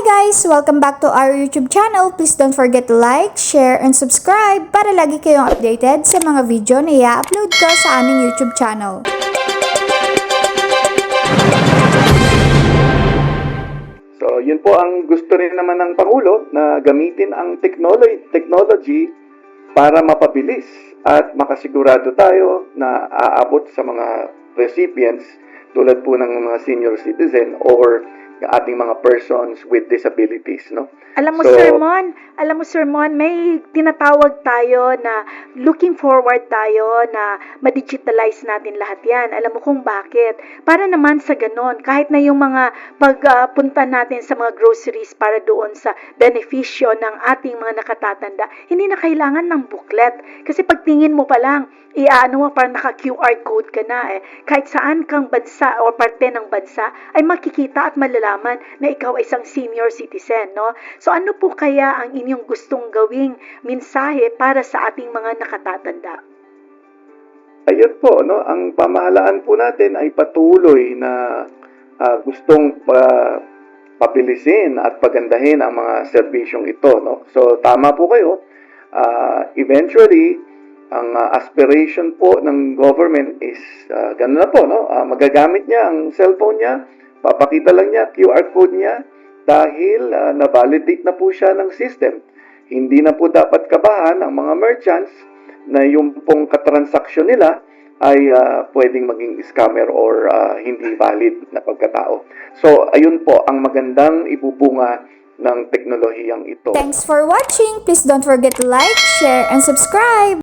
guys! Welcome back to our YouTube channel. Please don't forget to like, share, and subscribe para lagi kayong updated sa mga video na i-upload ko sa aming YouTube channel. So, yun po ang gusto rin naman ng Pangulo na gamitin ang technology, technology para mapabilis at makasigurado tayo na aabot sa mga recipients tulad po ng mga senior citizen or yung ating mga persons with disabilities, no? Alam mo, So- Sir Mon, alam mo, Sir Mon, may tinatawag tayo na looking forward tayo na ma-digitalize natin lahat yan. Alam mo kung bakit? Para naman sa ganon, kahit na yung mga pagpunta natin sa mga groceries para doon sa benepisyo ng ating mga nakatatanda, hindi na kailangan ng booklet. Kasi pagtingin mo pa lang, iaano mo parang naka-QR code ka na eh. Kahit saan kang bansa o parte ng bansa, ay makikita at malalaman na ikaw ay isang senior citizen, no? So ano po kaya ang inyong gustong gawing mensahe para sa ating mga nakatatanda? Ayun po, no, ang pamahalaan po natin ay patuloy na ah, gustong pa, pabilisin at pagandahin ang mga serbisyong ito, no. So tama po kayo. Ah, eventually, ang ah, aspiration po ng government is uh, ganun na po, no. Ah, magagamit niya ang cellphone niya, papakita lang niya QR code niya dahil ah, na-validate na po siya ng system. Hindi na po dapat kabahan ang mga merchants na yung pong katransaksyon nila ay ah, pwedeng maging scammer or ah, hindi valid na pagkatao. So, ayun po ang magandang ibubunga ng teknolohiyang ito. Thanks for watching! Please don't forget to like, share, and subscribe!